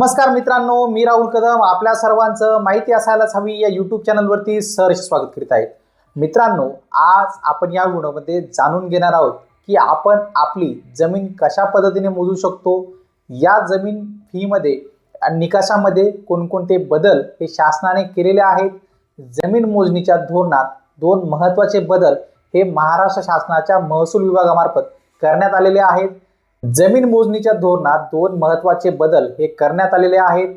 नमस्कार मित्रांनो मी राहुल कदम. आपल्या सर्वांचं माहिती असायलाच हवी या यूट्यूब चॅनलवरती सहर्ष स्वागत करीत आहे. मित्रांनो आज आपण या व्हिडिओमध्ये जाणून घेणार आहोत की आपण आपली जमीन कशा पद्धतीने मोजू शकतो? या जमीन फीमध्ये निकषामध्ये कोणकोणते बदल हे शासनाने केलेले आहेत? जमीन मोजणीच्या धोरणात दोन महत्त्वाचे बदल हे महाराष्ट्र शासनाच्या महसूल विभागामार्फत करण्यात आलेले आहेत. जमीन मोजणीच्या धोरणात दोन महत्त्वाचे बदल हे करण्यात आलेले आहेत.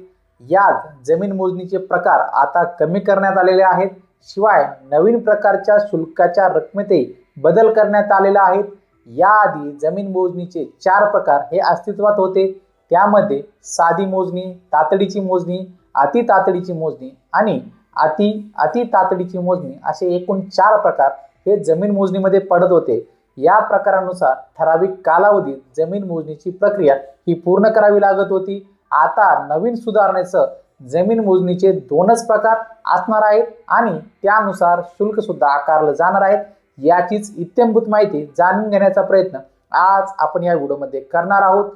यात जमीन मोजणीचे प्रकार आता कमी करण्यात आलेले आहेत. शिवाय नवीन प्रकारच्या शुल्काच्या रकमेतही बदल करण्यात आलेला आहेत. याआधी जमीन मोजणीचे चार प्रकार हे अस्तित्वात होते. त्यामध्ये साधी मोजणी तातडीची मोजणी अति तातडीची मोजणी आणि अति अति तातडीची मोजणी असे एकूण चार प्रकार हे जमीन मोजणीमध्ये पडत होते. या प्रकारानुसार ठराविक कालावधीत जमीन मोजणीची प्रक्रिया ही पूर्ण करावी लागत होती. आता नवीन सुधारणेचं जमीन मोजणीचे दोनच प्रकार असणार आहेत आणि त्यानुसार शुल्क सुद्धा आकारलं जाणार आहेत. याचीच इत्यंभूत माहिती जाणून घेण्याचा प्रयत्न आज आपण या व्हिडिओमध्ये करणार आहोत.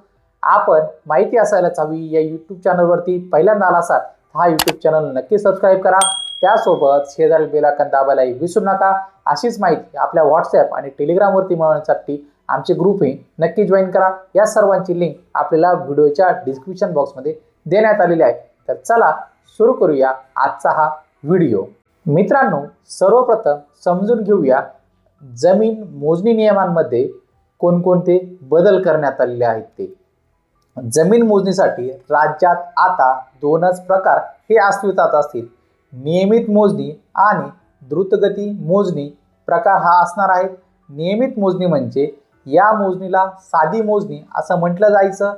आपण माहिती असायलाच हवी या यूट्यूब चॅनलवरती पहिल्यांदा आला असाल हा यूट्यूब चॅनल नक्की सबस्क्राईब करा. त्यासोबत शेजारी बेलाकन दाबायलाही विसरू नका. अशीच माहिती आपल्या व्हॉट्सॲप आणि टेलिग्रामवरती मिळवण्यासाठी आमचे ग्रुपही नक्की जॉईन करा. या सर्वांची लिंक आपल्याला व्हिडिओच्या डिस्क्रिप्शन बॉक्समध्ये देण्यात आलेली आहे. तर चला सुरू करूया आजचा हा व्हिडिओ मित्रांनो सर्वप्रथम समजून घेऊया जमीन मोजणी नियमांमध्ये कोणकोणते बदल करण्यात आलेले आहेत ते. जमीन मोजणीसाठी राज्यात आता दोनच प्रकार हे अस्तित्वात असतील. नियमित मोजणी आणि द्रुतगती मोजणी प्रकार हा असणार आहे नियमित मोजणी म्हणजे या मोजणीला साधी मोजणी असं म्हटलं जायचं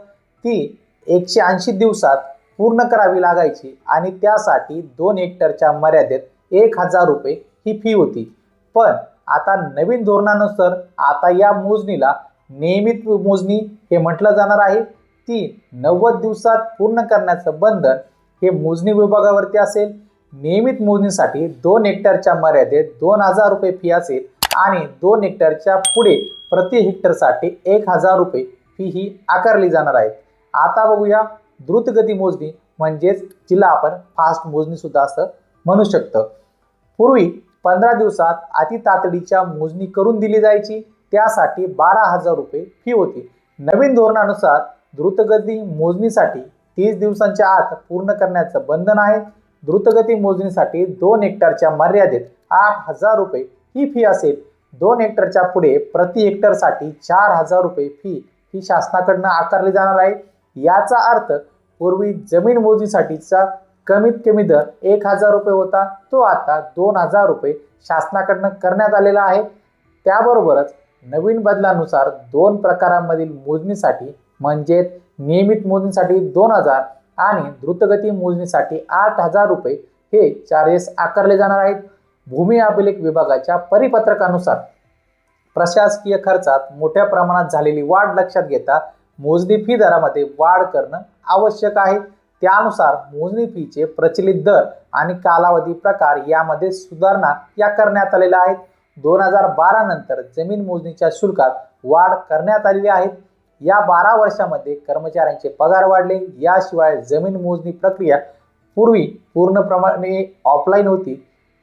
ती एकशे ऐंशी दिवसात पूर्ण करावी लागायची आणि त्यासाठी दोन हेक्टरच्या मर्यादेत एक हजार रुपये ही फी होती. पण आता नवीन धोरणानुसार आता या मोजणीला नियमित मोजणी हे म्हटलं जाणार आहे. ती नव्वद दिवसात पूर्ण करण्याचं बंधन हे मोजणी विभागावरती असेल. नियमित मोजणीसाठी दोन हेक्टरच्या मर्यादेत दोन हजार रुपये फी असेल आणि दोन हेक्टरच्या पुढे प्रति हेक्टरसाठी एक हजार रुपये फी ही आकारली जाणार आहे. आता बघूया द्रुतगती मोजणी म्हणजेच जिला आपण फास्ट मोजणीसुद्धा असं म्हणू शकतं. पूर्वी पंधरा दिवसात अति तातडीच्या मोजणी करून दिली जायची. त्यासाठी बारा हजार रुपये फी होती. नवीन धोरणानुसार द्रुतगती मोजणीसाठी तीस दिवसांच्या आत पूर्ण करण्याचं बंधन आहे. द्रुतगती मोजणीसाठी दोन हेक्टरच्या मर्यादेत आठ हजार रुपये ही फी असेल. दोन हेक्टरच्या पुढे प्रति हेक्टरसाठी चार हजार रुपये फी ही शासनाकडनं आकारली जाणार आहे. याचा अर्थ पूर्वी जमीन मोजणीसाठीचा कमीत कमी दर एक हजार रुपये होता. तो आता दोन हजार रुपये शासनाकडनं करण्यात आलेला आहे. त्याबरोबरच नवीन बदलानुसार दोन प्रकारांमधील मोजणीसाठी म्हणजेच नियमित मोजणीसाठी दोन हजार आणि द्रुतगती मोजणीसाठी आठ हजार रुपये हे चार्जेस आकारले जाणार आहेत. भूमी अभिलेख विभागाच्या परिपत्रकानुसार प्रशासकीय खर्चात मोठ्या प्रमाणात झालेली वाढ लक्षात घेता मोजणी फी दरामध्ये वाढ करणं आवश्यक आहे. त्यानुसार मोजणी फीचे प्रचलित दर आणि कालावधी प्रकार यामध्ये सुधारणा या करण्यात आलेल्या आहेत. दोन हजार बारा नंतर जमीन मोजणीच्या शुल्कात वाढ करण्यात आलेली आहे. या बारा वर्षामध्ये कर्मचाऱ्यांचे पगार वाढले. याशिवाय जमीन मोजणी प्रक्रिया पूर्वी पूर्णप्रमाणे ऑफलाईन होती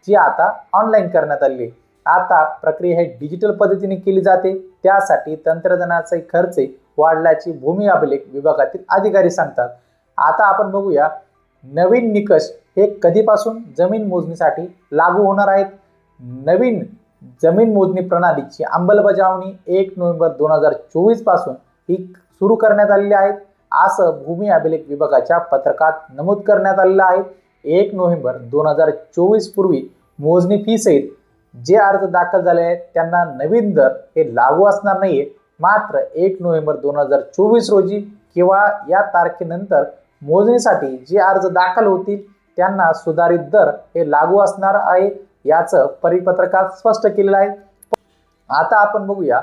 जी आता ऑनलाईन करण्यात आली आता प्रक्रिया हे डिजिटल पद्धतीने केली जाते. त्यासाठी तंत्रज्ञानाचे खर्च वाढल्याची भूमी अभिलेख विभागातील अधिकारी सांगतात. आता आपण बघूया नवीन निकष हे कधीपासून जमीन मोजणीसाठी लागू होणार आहेत? नवीन जमीन मोजणी प्रणालीची अंमलबजावणी एक नोव्हेंबर दोन हजार चोवीसपासून ही सुरू करण्यात आलेली आहेत. असं भूमी अभिलेख विभागाच्या पत्रकात नमूद करण्यात आलेलं आहे. एक नोव्हेंबर दोन हजार चोवीस पूर्वी मोजणी फी सहित जे अर्ज दाखल झाले आहेत त्यांना नवीन दर हे लागू असणार नाहीये. मात्र एक नोव्हेंबर दोन हजार चोवीस रोजी किंवा या तारखेनंतर मोजणीसाठी जे अर्ज दाखल होतील त्यांना सुधारित दर हे लागू असणार आहे याचं परिपत्रकात स्पष्ट केलेलं आहे. आता आपण बघूया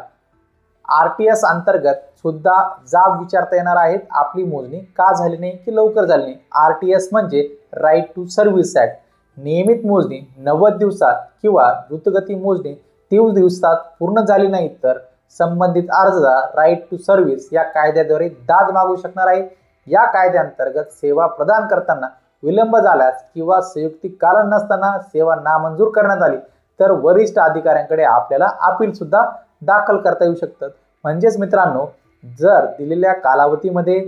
आर टी एस अंतर्गत सुद्धा जाब विचारता येणार आहेत. आपली मोजणी का झाली नाही की लवकर झाली नाही? आर टी एस म्हणजे राईट टू सर्व्हिस ॲक्ट नियमित मोजणी नव्वद दिवसात किंवा द्रुतगती मोजणी तीस दिवसात पूर्ण झाली नाही तर संबंधित अर्जदार राईट टू सर्व्हिस या कायद्याद्वारे दाद मागू शकणार आहे. या कायद्याअंतर्गत सेवा प्रदान करताना विलंब झाल्यास किंवा संयुक्तिक कारण नसताना सेवा नामंजूर करण्यात आली तर वरिष्ठ अधिकाऱ्यांकडे आपल्याला अपील सुद्धा दाखल करता येऊ शकतात. म्हणजेच मित्रांनो जर दिलेल्या कालावधीमध्ये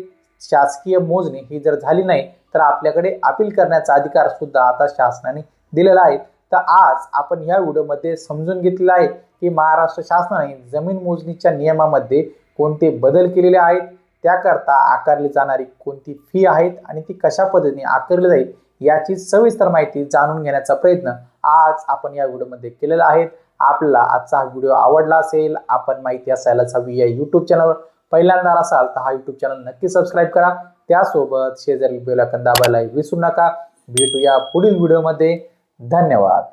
शासकीय मोजणी ही जर झाली नाही तर आपल्याकडे अपील करण्याचा अधिकार सुद्धा आता शासनाने दिलेला आहे. तर आज आपण या व्हिडिओमध्ये समजून घेतलेलं आहे की महाराष्ट्र शासनाने जमीन मोजणीच्या नियमामध्ये कोणते बदल केलेले आहेत त्याकरता आकारली जाणारी कोणती फी आहेत आणि ती कशा पद्धतीने आकारली जाईल याची सविस्तर माहिती जाणून घेण्याचा प्रयत्न आज आपण या व्हिडिओमध्ये केलेला आहे. आपला आजचा हा व्हिडिओ आवडला असेल आपण माहिती असायलाच हवी या यूट्यूब चॅनलवर पहिल्यांदा असाल तर हा यूट्यूब चॅनल नक्की सबस्क्राईब करा. त्यासोबत शेजारी बेलाकन दाबायला विसरू नका. भेटूया पुढील व्हिडिओमध्ये धन्यवाद.